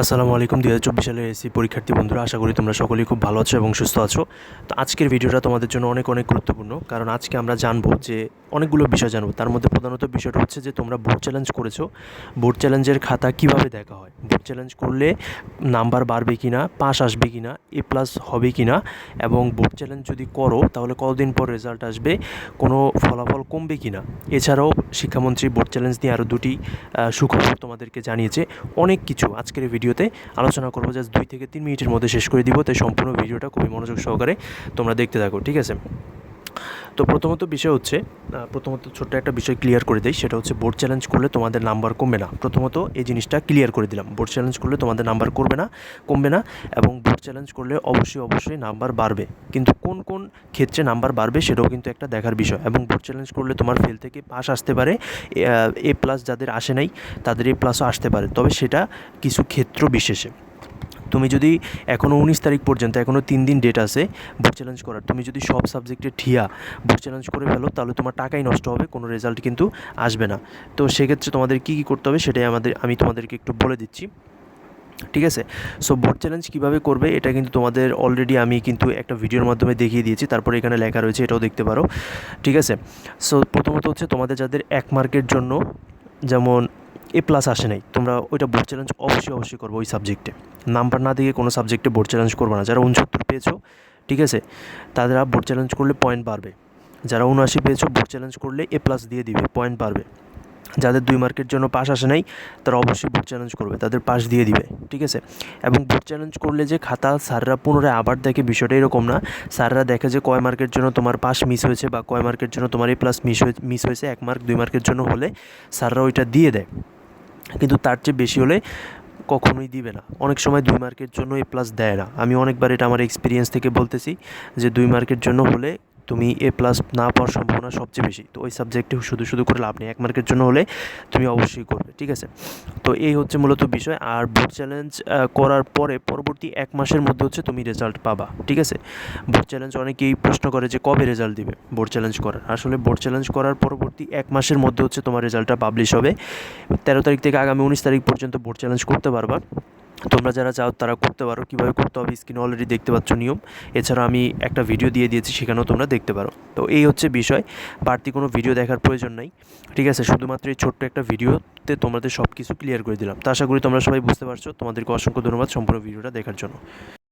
আসসালামু আলাইকুম। দু হাজার চব্বিশ সালের এসি পরীক্ষার্থী বন্ধুরা, আশা করি তোমরা সকলেই খুব ভালো আছো এবং সুস্থ আছো। তো আজকের ভিডিওটা তোমাদের জন্য অনেক অনেক গুরুত্বপূর্ণ। কারণ আজকে আমরা জানব যে অনেকগুলো বিষয় জানব। তার মধ্যে প্রধানত বিষয়টা হচ্ছে যে তোমরা বোর্ড চ্যালেঞ্জ করেছ। বোর্ড চ্যালেঞ্জের খাতা কীভাবে দেখা হয়? বোর্ড চ্যালেঞ্জ করলে নাম্বার বাড়বে কি না পাস আসবে কি না এ প্লাস হবে কি না এবং বোর্ড চ্যালেঞ্জ যদি করো, তাহলে কতদিন পর রেজাল্ট আসবে? কোনো ফলাফল কমবে কি না এছাড়াও শিক্ষামন্ত্রী বোর্ড চ্যালেঞ্জ নিয়ে আরও দুটি সুখবর তোমাদেরকে জানিয়েছে। অনেক কিছু আজকের এই ভিডিওতে আলোচনা করব। জাস্ট দুই থেকে তিন মিনিটের মধ্যে শেষ করে দিব। তাই সম্পূর্ণ ভিডিওটা খুবই মনোযোগ সহকারে তোমরা দেখতে থাকো, ঠিক আছে? তো প্রথমত বিষয় হচ্ছে প্রথমত ছোট্ট একটা বিষয় ক্লিয়ার করে দেই, সেটা হচ্ছে বোর্ড চ্যালেঞ্জ করলে তোমাদের নাম্বার কমবে না। প্রথমত এই জিনিসটা ক্লিয়ার করে দিলাম বোর্ড চ্যালেঞ্জ করলে তোমাদের নাম্বার করবে না, কমবে না এবং বোর্ড চ্যালেঞ্জ করলে অবশ্যই অবশ্যই নাম্বার বাড়বে। কিন্তু কোন কোন ক্ষেত্রে নাম্বার বাড়বে সেটাও কিন্তু একটা দেখার বিষয় এবং বোর্ড চ্যালেঞ্জ করলে তোমার ফেল থেকে পাস আসতে পারে, এ প্লাস যাদের আসে নাই, তাদের এ প্লাসও আসতে পারে। তবে সেটা কিছু ক্ষেত্র বিশেষে। তুমি যদি এখনও উনিশ তারিখ পর্যন্ত এখনও তিন দিন ডেট আছে বোর্ড চ্যালেঞ্জ করার, তুমি যদি সব সাবজেক্টে ঠিয়া বোর্ড চ্যালেঞ্জ করে ফেলো, তাহলে তোমার টাকাই নষ্ট হবে, কোনো রেজাল্ট কিন্তু আসবে না। তো সেক্ষেত্রে তোমাদের কী কী করতে হবে সেটাই আমাদের, আমি তোমাদেরকে একটু বলে দিচ্ছি। ঠিক আছে? সো বোর্ড চ্যালেঞ্জ কীভাবে করবে এটা কিন্তু তোমাদের অলরেডি আমি কিন্তু একটা ভিডিওর মাধ্যমে দেখিয়ে দিয়েছি, তারপরে এখানে লেখা রয়েছে, এটাও দেখতে পারো। ঠিক আছে? সো প্রথমত হচ্ছে তোমাদের যাদের এক মার্কের জন্য, যেমন এ প্লাস আসে নাই। তোমরা ওইটা বোর্ড চ্যালেঞ্জ অবশ্যই অবশ্যই করব ওই সাবজেক্টে নাম্বার না দিয়ে কোনো সাবজেক্টে বোর্ড চ্যালেঞ্জ করবে না। যারা উনসত্তর পেয়েছ, ঠিক আছে? তারা বোর্ড চ্যালেঞ্জ করলে পয়েন্ট বাড়বে। যারা উনআশি পেয়েছ বোর্ড চ্যালেঞ্জ করলে এ প্লাস দিয়ে দিবে পয়েন্ট বাড়বে। যাদের দুই মার্কের জন্য পাস আসে নাই, তারা অবশ্যই বোর্ড চ্যালেঞ্জ করবে, তাদের পাস দিয়ে দিবে, ঠিক আছে? এবং বোর্ড চ্যালেঞ্জ করলে যে খাতা স্যাররা পুনরায় আবার দেখে, বিষয়টা এরকম না। স্যাররা দেখে যে কয় মার্কের জন্য তোমার পাস মিস হয়েছে বা কয় মার্কের জন্য তোমার এ প্লাস মিস মিস হয়েছে, এক মার্ক দুই মার্কের জন্য হলে স্যাররা ওইটা দিয়ে দেয়। কিন্তু তার চেয়ে বেশি হলে কখনোই দিবে না। অনেক সময় দুই মার্কের জন্য এ প্লাস দেয় না। আমি অনেকবার এটা আমার এক্সপিরিয়েন্স থেকে বলতেছি যে দুই মার্কের জন্য হলে তুমি এ প্লাস না পাওয়ার সম্ভাবনা সবচেয়ে বেশি। তো ওই সাবজেক্টে শুধু শুধু করে লাভ নেই। এক মার্কের জন্য হলে তুমি অবশ্যই করবে, ঠিক আছে? তো এই হচ্ছে মূলত বিষয়। আর বোর্ড চ্যালেঞ্জ করার পরে পরবর্তী এক মাসের মধ্যে হচ্ছে তুমি রেজাল্ট পাবা, ঠিক আছে? বোর্ড চ্যালেঞ্জ অনেকেই প্রশ্ন করে যে কবে রেজাল্ট দিবে বোর্ড চ্যালেঞ্জ করার। আসলে বোর্ড চ্যালেঞ্জ করার পরবর্তী এক মাসের মধ্যে হচ্ছে তোমার রেজাল্টটা পাবলিশ হবে। তেরো তারিখ থেকে আগামী উনিশ তারিখ পর্যন্ত বোর্ড চ্যালেঞ্জ করতে পারবা। তোমরা যারা চাও তারা করতে পারো। কীভাবে করতে হবে স্ক্রিনে অলরেডি দেখতে পাচ্ছ নিয়ম। এছাড়া আমি একটা ভিডিও দিয়ে দিয়েছি, সেখানেও তোমরা দেখতে পারো। তো এই হচ্ছে বিষয়। বাড়তি কোনো ভিডিও দেখার প্রয়োজন নাই। ঠিক আছে? শুধুমাত্র এই ছোট্ট একটা ভিডিওতে তোমাদের সব কিছু ক্লিয়ার করে দিলাম। তো আশা করি তোমরা সবাই বুঝতে পারছ। তোমাদেরকে অসংখ্য ধন্যবাদ সম্পূর্ণ ভিডিওটা দেখার জন্য।